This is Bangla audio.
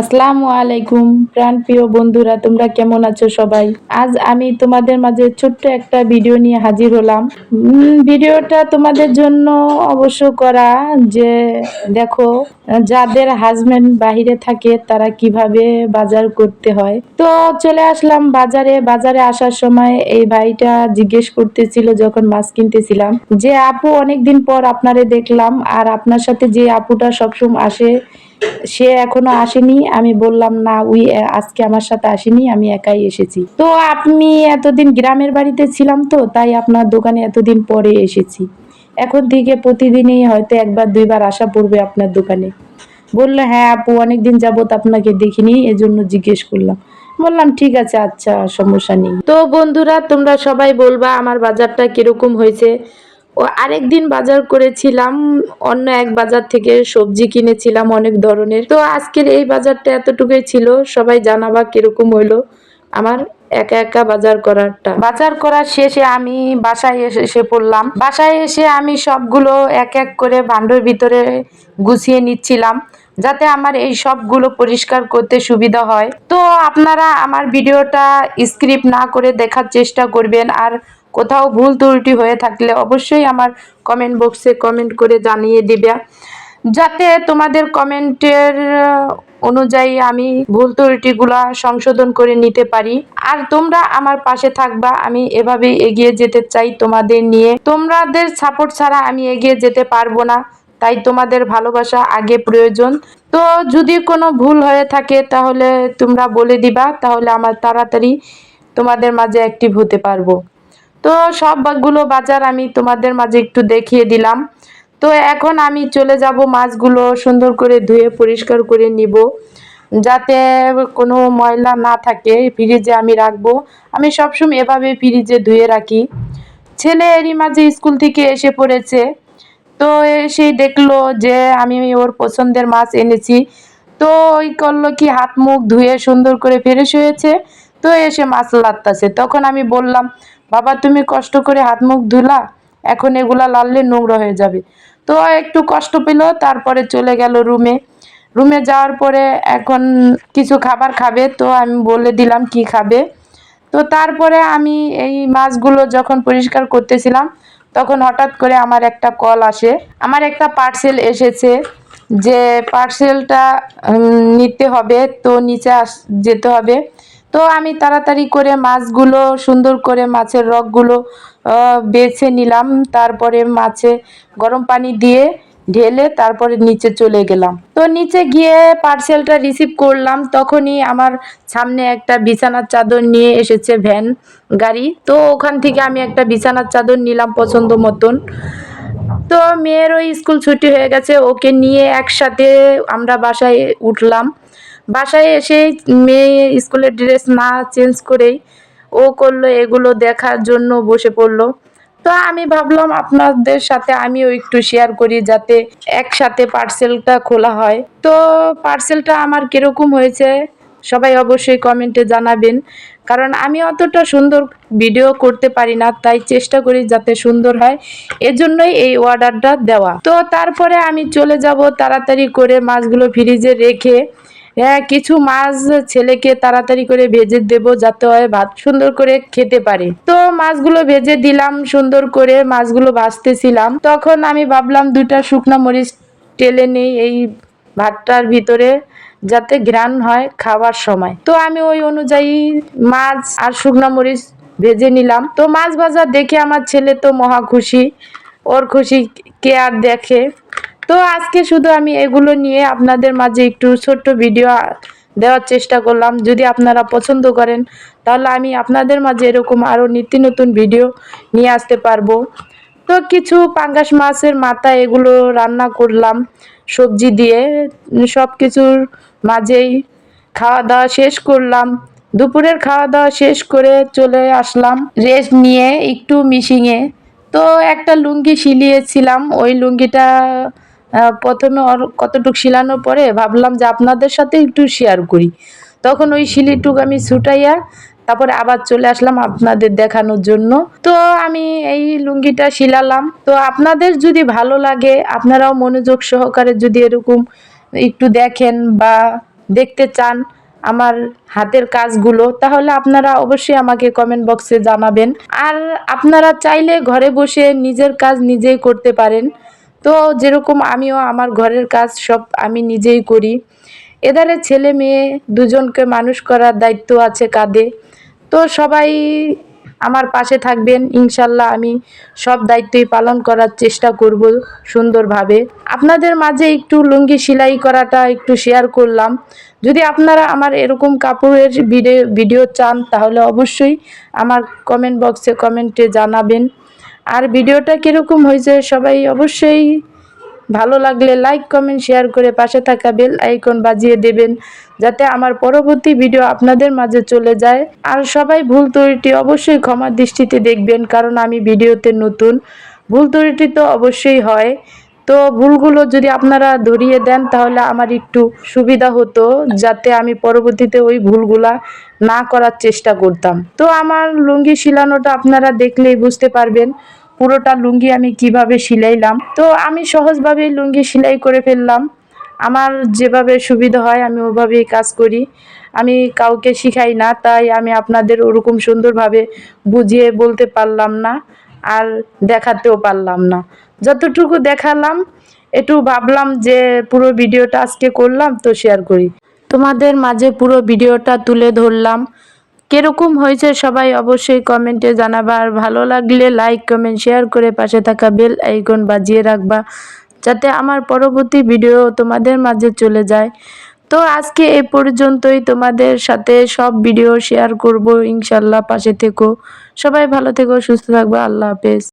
আসসালামু আলাইকুম, প্রাণ প্রিয় বন্ধুরা, তোমরা কেমন আছো সবাই? আজ আমি তোমাদের মাঝে ছোট্ট একটা ভিডিও নিয়ে হাজির হলাম। ভিডিওটা তোমাদের জন্য অবশ্য করা যে, দেখো, যাদের হাজবেন্ড বাহিরে থাকে, তারা কীভাবে বাজার করতে হয়। তো চলে আসলাম বাজারে। বাজারে আসার সময় এই ভাইটা জিজ্ঞেস করতেছিল, যখন মাছ কিনতেছিলাম, যে, আপু, অনেকদিন পর আপনারে দেখলাম, আর আপনার সাথে যে আপুটা সবসময় আসে সে এখনও আসেনি। আমি বললাম, না, উই আজকে আমার সাথে আসেনি, আমি একাই এসেছি। তো আপনি এতদিন গ্রামের বাড়িতে ছিলাম তো, তাই আপনার দোকানে এতদিন পরে এসেছি। এখন থেকে প্রতিদিনই হয়তো একবার, দুইবার আসা পড়বে আপনার দোকানে। বলল হ্যাঁ আপু, অনেকদিন যাবত আপনাকে দেখিনি, এজন্য জিজ্ঞেস করলাম। বললাম, ঠিক আছে আচ্ছা সমস্যা নেই। তো বন্ধুরা, তোমরা সবাই বলবা, আমার বাজারটা কীরকম হয়েছে। ও আরেকদিন বাজার করেছিলাম, অন্য এক বাজার থেকে সবজি কিনেছিলাম অনেক ধরনের। তো আজকের এই বাজারটা এতটুকুই ছিল, সবাই জানাবা কীরকম হইল আমার একা একা বাজার করারটা। বাজার করার শেষে আমি বাসায় এসে পড়লাম। বাসায় এসে আমি সবগুলো এক এক করে ভান্ডর ভিতরে গুছিয়ে নিচ্ছিলাম, যাতে আমার এই সবগুলো পরিষ্কার করতে সুবিধা হয়। তো আপনারা আমার ভিডিওটা স্ক্রিপ্ট না করে দেখার চেষ্টা করবেন, আর কোথাও ভুল ত্রুটি হয়ে থাকলে অবশ্যই আমার কমেন্ট বক্সে কমেন্ট করে জানিয়ে দিবে। যাতে তোমাদের কমেন্টের অনুযায়ী আমি ভুল ত্রুটিগুলা সংশোধন করে নিতে পারি। আর তোমরা আমার পাশে থাকবা, আমি এভাবে এগিয়ে যেতে চাই তোমাদের নিয়ে। তোমাদের সাপোর্ট ছাড়া আমি এগিয়ে যেতে পারব না, তাই তোমাদের ভালোবাসা আগে প্রয়োজন। তো যদি কোনো ভুল হয়ে থাকে, তাহলে তোমরা বলে দিবা, তাহলে আমার তাড়াতাড়ি তোমাদের মাঝে অ্যাক্টিভ হতে পারব। তো সবগুলো বাজার আমি তোমাদের মাঝে একটু দেখিয়ে দিলাম। তো এখন আমি চলে যাব মাছগুলো সুন্দর করে ধুয়ে পরিষ্কার করে নিব। যাতে কোনো ময়লা না থাকে, ফ্রিজে আমি রাখব। আমি সবসময় এভাবে ফ্রিজে ধুয়ে রাখি। ছেলে এরই মাঝে স্কুল থেকে এসে পড়েছে। তো এসেই দেখল যে আমি ওর পছন্দের মাছ এনেছি। তো ওই করল কি, হাত মুখ ধুয়ে সুন্দর করে ফ্রেশ হয়েছে। তো এসে মাছ লাত্তাছে। তখন আমি বললাম বাবা, তুমি কষ্ট করে হাত মুখ ধুলা, এখন এগুলা লাললে নোংরা হয়ে যাবে। তো একটু কষ্ট পেল, তারপরে চলে গেল রুমে। রুমে যাওয়ার পরে এখন কিছু খাবার খাবে, তো আমি বলে দিলাম কি খাবে। তো তারপরে আমি এই মাছগুলো যখন পরিষ্কার করতেছিলাম, তখন হঠাৎ করে আমার একটা কল আসে। আমার একটা পার্সেল এসেছে যে পার্সেলটা নিতে হবে, তো নিচে যেতে হবে। তো আমি তাড়াতাড়ি করে মাছগুলো সুন্দর করে মাছের রগগুলো আহ, বেছে নিলাম। তারপরে মাছে গরম পানি দিয়ে ঢেলে তারপরে নিচে চলে গেলাম। তো নিচে গিয়ে পার্সেলটা রিসিভ করলাম। তখনই আমার সামনে একটা বিছানার চাদর নিয়ে এসেছে ভ্যান গাড়ি। তো ওখান থেকে আমি একটা বিছানার চাদর নিলাম পছন্দ মতন। তো মেয়েরও স্কুল ছুটি হয়ে গেছে। ওকে নিয়ে একসাথে আমরা বাসায় উঠলাম। বাসায় এসে মেয়ে স্কুলের ড্রেস না চেঞ্জ করেই ও করল, এগুলো দেখার জন্য বসে পড়ল। তো আমি ভাবলাম আপনাদের সাথে আমিও একটু শেয়ার করি যাতে একসাথে পার্সেলটা খোলা হয়। তো পার্সেলটা আমার কীরকম হয়েছে সবাই অবশ্যই কমেন্টে জানাবেন। কারণ আমি অতটা সুন্দর ভিডিও করতে পারি না, তাই চেষ্টা করি যাতে সুন্দর হয়। এজন্যই এই অর্ডারটা দেওয়া। তো তারপরে আমি চলে যাব তাড়াতাড়ি করে মাছগুলো ফ্রিজে রেখে হ্যাঁ কিছু মাছ ছেলেকে তাড়াতাড়ি করে ভেজে দেব যাতে হয় ভাত সুন্দর করে খেতে পারে। তো মাছগুলো ভেজে দিলাম, সুন্দর করে মাছগুলো ভাজতেছিলাম। তখন আমি ভাবলাম দুটা শুকনো মরিচ টেলে নেই এই ভাতটার ভিতরে যাতে ঘ্রাণ হয় খাওয়ার সময়। তো আমি ওই অনুযায়ী মাছ আর শুকনো মরিচ ভেজে নিলাম। তো মাছ ভাজা দেখে আমার ছেলে তো মহা খুশি। ওর খুশি কে আর দেখে। তো আজকে শুধু আমি এগুলো নিয়ে আপনাদের মাঝে একটু ছোট্ট ভিডিও দেওয়ার চেষ্টা করলাম। যদি আপনারা পছন্দ করেন, তাহলে আমি আপনাদের মাঝে এরকম আরও নিত্য নতুন ভিডিও নিয়ে আসতে পারব। তো কিছু পাঙ্গাস মাছের মাথা এগুলো রান্না করলাম, সবজি দিয়ে। সব কিছুর মাঝেই খাওয়া দাওয়া শেষ করলাম। দুপুরের খাওয়া দাওয়া শেষ করে চলে আসলাম। রেস্ট নিয়ে একটু মিশিংয়ে তো একটা লুঙ্গি সিলিয়েছিলাম। ওই লুঙ্গিটা প্রথমে কতটুক শিলানোর পরে ভাবলাম যে আপনাদের সাথে একটু শেয়ার করি। তখন ওই শিলিটুক আমি ছুটাইয়া তারপরে আবার চলে আসলাম আপনাদের দেখানোর জন্য। তো আমি এই লুঙ্গিটা শিলালাম। তো আপনাদের যদি ভালো লাগে, আপনারাও মনোযোগ সহকারে যদি এরকম একটু দেখেন বা দেখতে চান আমার হাতের কাজগুলো, তাহলে আপনারা অবশ্যই আমাকে কমেন্ট বক্সে জানাবেন। আর আপনারা চাইলে ঘরে বসে নিজের কাজ নিজেই করতে পারেন। তো যেরকম আমিও আমার ঘরের কাজ সব আমি নিজেই করি। এদারে ছেলে মেয়ে দুজনকে মানুষ করার দায়িত্ব আছে কাঁধে। তো সবাই আমার পাশে থাকবেন, ইনশাল্লাহ আমি সব দায়িত্বই পালন করার চেষ্টা করব সুন্দরভাবে। আপনাদের মাঝে একটু লুঙ্গি সেলাই করাটা একটু শেয়ার করলাম। যদি আপনারা আমার এরকম কাপড়ের ভিডিও ভিডিও চান, তাহলে অবশ্যই আমার কমেন্ট বক্সে কমেন্টে জানাবেন। আর ভিডিওটা কীরকম হয়েছে সবাই অবশ্যই ভালো লাগলে লাইক কমেন্ট শেয়ার করে পাশে থাকা বেল আইকন বাজিয়ে দেবেন, যাতে আমার পরবর্তী ভিডিও আপনাদের মাঝে চলে যায়। আর সবাই ভুল ত্রুটি অবশ্যই ক্ষমার দৃষ্টিতে দেখবেন, কারণ আমি ভিডিওতে নতুন। ভুল ত্রুটি তো অবশ্যই হয়। তো ভুলগুলো যদি আপনারা ধরিয়ে দেন, তাহলে আমার একটু সুবিধা হতো, যাতে আমি পরবর্তীতে ওই ভুলগুলা না করার চেষ্টা করতাম। তো আমার লুঙ্গি শিলানোটা আপনারা দেখলেই বুঝতে পারবেন। পুরোটা লুঙ্গি আমি কীভাবে সিলাইলাম? তো আমি সহজভাবেই লুঙ্গি সেলাই করে ফেললাম। আমার যেভাবে সুবিধা হয় আমি ওভাবেই কাজ করি। আমি কাউকে শিখাই না, তাই আমি আপনাদের ওরকম সুন্দরভাবে বুঝিয়ে বলতে পারলাম না আর দেখাতেও পারলাম না। যতটুকু দেখালাম, একটু ভাবলাম যে পুরো ভিডিওটা আজকে করলাম তো শেয়ার করি। তোমাদের মাঝে পুরো ভিডিওটা তুলে ধরলাম। কীরকম হয়েছে সবাই অবশ্যই কমেন্টে জানাবা। আর ভালো লাগলে লাইক কমেন্ট শেয়ার করে পাশে থাকা বেল আইকন বাজিয়ে রাখবা, যাতে আমার পরবর্তী ভিডিও তোমাদের মাঝে চলে যায়। তো আজকে এ পর্যন্তই তোমাদের সাথে সব ভিডিও শেয়ার করব, ইনশাল্লাহ পাশে থেকো। সবাই ভালো থেকো, সুস্থ থাকবে, আল্লাহ হাফেজ।